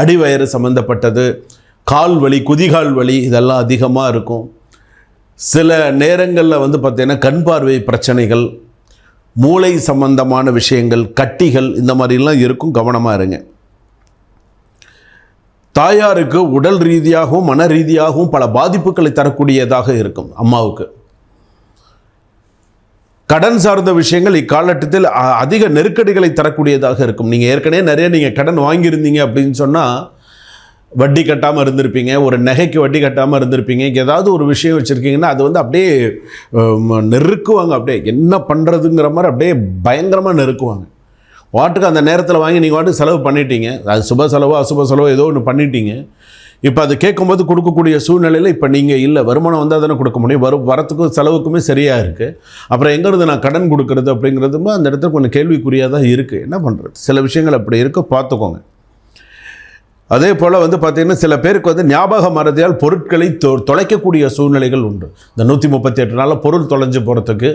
அடிவயிறு சம்மந்தப்பட்டது கால் வலி குதிகால் வலி இதெல்லாம் அதிகமாக இருக்கும். சில நேரங்களில் வந்து பார்த்திங்கன்னா கண் பார்வை பிரச்சனைகள் மூளை சம்பந்தமான விஷயங்கள் கட்டிகள் இந்த மாதிரிலாம் இருக்கும் கவனமாக இருங்க. தாயாருக்கு உடல் ரீதியாகவும் மன ரீதியாகவும் பல பாதிப்புகளை தரக்கூடியதாக இருக்கும் அம்மாவுக்கு. கடன் சார்ந்த விஷயங்கள் இக்காலகட்டத்தில் அதிக நெருக்கடிகளை தரக்கூடியதாக இருக்கும். நீங்கள் ஏற்கனவே நிறைய நீங்கள் கடன் வாங்கியிருந்தீங்க அப்படின்னு சொன்னால் வட்டி கட்டாமல் இருந்திருப்பீங்க ஒரு நகைக்கு வட்டி கட்டாமல் இருந்திருப்பீங்க. ஏதாவது ஒரு விஷயம் வச்சுருக்கீங்கன்னா அது வந்து அப்படியே நெருக்குவாங்க. அப்படியே என்ன பண்ணுறதுங்கிற மாதிரி அப்படியே பயங்கரமாக நெருக்குவாங்க. வாட்டுக்கு அந்த நேரத்தில் வாங்கி நீங்கள் வாட்டுக்கு செலவு பண்ணிட்டீங்க. அது சுப செலவோ அசுப செலவோ ஏதோ ஒன்று பண்ணிட்டீங்க. இப்போ அது கேட்கும்போது கொடுக்கக்கூடிய சூழ்நிலையில் இப்போ நீங்கள் இல்லை வருமானம் வந்தால் தானே கொடுக்க முடியும். வரும் வரத்துக்கும் செலவுக்குமே சரியாக இருக்குது அப்புறம் எங்கேருந்து நான் கடன் கொடுக்கறது அப்படிங்கிறதுமே அந்த இடத்துல கொஞ்சம் கேள்விக்குறியாக தான் இருக்குது என்ன பண்ணுறது சில விஷயங்கள் அப்படி இருக்க பார்த்துக்கோங்க. அதே போல் வந்து பார்த்திங்கன்னா சில பேருக்கு வந்து ஞாபக மறதியால் பொருட்களை தொ தொலைக்கக்கூடிய சூழ்நிலைகள் உண்டு. இந்த நூற்றி முப்பத்தி எட்டு நாளில் பொருள் தொலைஞ்சு போகிறதுக்கு